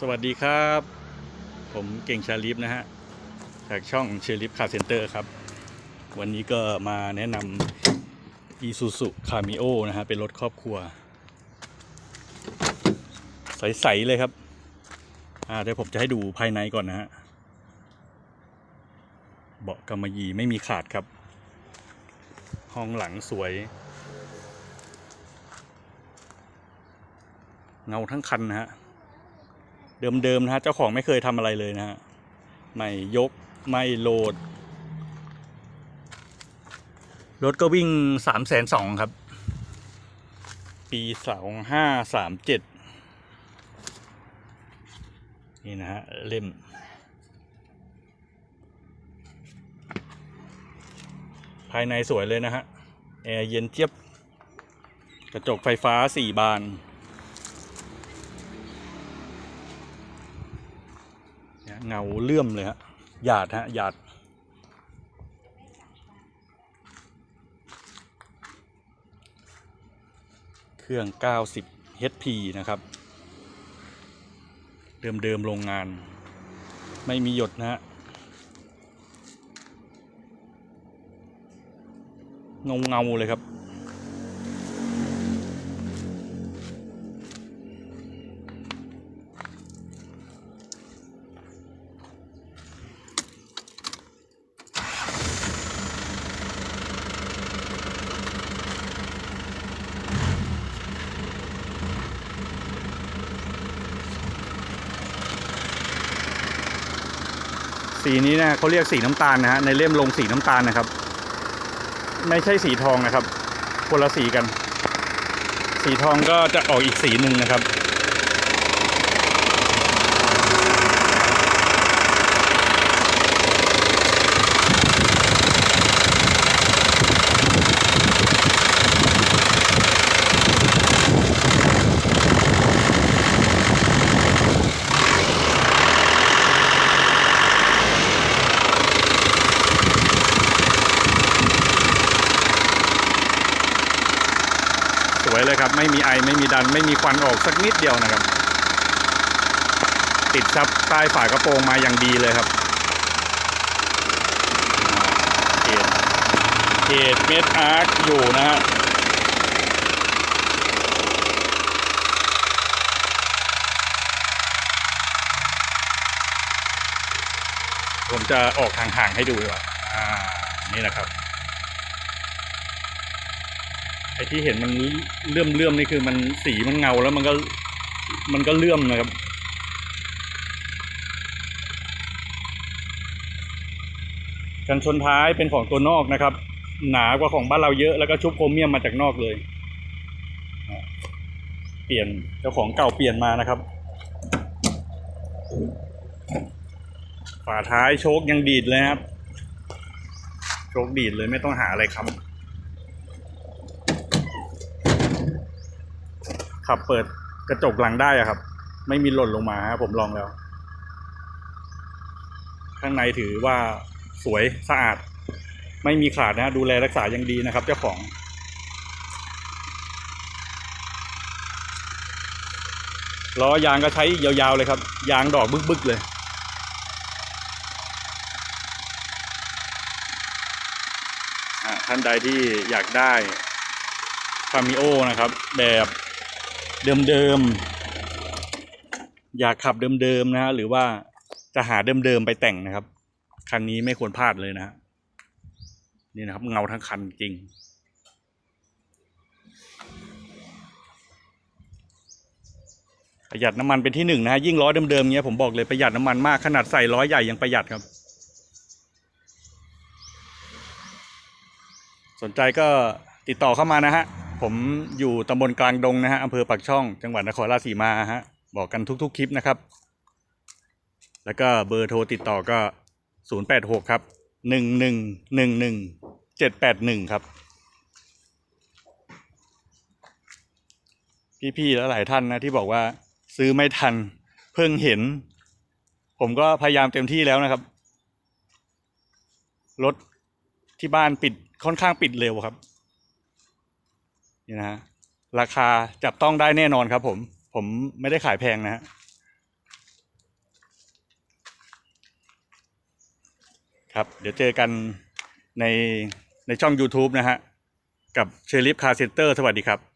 สวัสดีครับ ผมเก่งชาลิฟนะฮะ จากช่องเชลิฟคาเซ็นเตอร์ครับ วันนี้ก็มาแนะนำ Isuzu Cameo นะฮะ เป็นรถครอบครัว ใส ๆ เลยครับ อ่าเดี๋ยวผมจะให้ดูภายในก่อนนะฮะ เบาะกำมะหยี่ไม่มีขาดครับ ห้องหลังสวย เงาทั้งคันนะฮะ เดิมๆนะฮะเจ้าของไม่เคยทำอะไรเลยนะฮะไม่ยกไม่โหลด รถก็วิ่งสามแสนสองครับ ปีสองห้าสามเจ็ดนี่นะฮะเล่มภายในสวยเลยนะฮะ แอร์เย็นเจี๊ยบ กระจกไฟฟ้าสี่บาน เงาเลื่อมเลยฮะหยาดฮะหยาดเครื่อง 90 HP นะครับ เดิมๆโรงงาน ไม่มีหยดนะฮะเงาเงาเลยครับ สีนี้นะเขาเรียกสีน้ำตาลนะฮะในเล่มลงสีน้ำตาลนะครับ ไม่ใช่สีทองนะครับคนละสีกัน สีทองก็จะออกอีกสีหนึ่งนะครับ สวยเลยครับ ไม่มีไอไม่มีดัน ไม่มีควันออกสักนิดเดียวนะครับ ติดซับใต้ฝากระโปรงมาอย่างดีเลยครับเขตเขตเมดอาร์คอยู่นะฮะผมจะออกห่างๆให้ดูดีกว่าอ่า นี่นะครับ ไอ้ที่เห็นมันเลื่อมเลื่อมนี่คือมันสีมันเงาแล้วมันก็มันก็เลื่อมนะครับ กันชนท้ายเป็นของตัวนอกนะครับ หนากว่าของบ้านเราเยอะแล้วก็ชุบโครเมียมมาจากนอกเลย เปลี่ยนเจ้าของเก่าเปลี่ยนมานะครับฝาท้ายโชคยังดีดเลยครับ โชคดีดเลยไม่ต้องหาอะไรค้ำ ขับเปิดกระจกหลังได้อะครับ ไม่มีหล่นลงมาฮะผมลองแล้ว ข้างในถือว่าสวยสะอาด ไม่มีขาดนะดูแลรักษาอย่างดีนะครับ เจ้าของล้อยางก็ใช้ยาวๆเลยครับ ยางดอกบึกๆเลย ท่านใดที่อยากได้คามิโอนะครับ แบบ เดิมๆ อยากขับเดิมๆนะฮะหรือว่าจะหาเดิมๆไปแต่งนะครับ คันนี้ไม่ควรพลาดเลยนะนี่นะครับ เงาทั้งคันจริง ประหยัดน้ำมันเป็นที่หนึ่งนะฮะยิ่งล้อเดิมๆเงี้ยผมบอกเลยประหยัดน้ำมันมากขนาดใส่ล้อใหญ่ยังประหยัดครับ สนใจก็ติดต่อเข้ามานะฮะ ผมอยู่ตำบลกลางดงนะฮะอำเภอปากช่องจังหวัดนครราชสีมาฮะบอกกันทุก ๆ คลิปนะครับ แล้วก็เบอร์โทรติดต่อก็ 086 ครับ 1111 781 ครับ พี่ๆแล้วหลายท่านนะที่บอกว่าซื้อไม่ทันเพิ่งเห็น ผมก็พยายามเต็มที่แล้วนะครับ รถที่บ้านปิดค่อนข้างปิดเร็วครับ นี่นะฮะราคาจับต้องได้แน่นอนครับ ผม ผมไม่ได้ขายแพงนะฮะครับ เดี๋ยวเจอกันในในช่อง YouTube นะฮะ กับเชลิฟคาเซนเตอร์สวัสดีครับ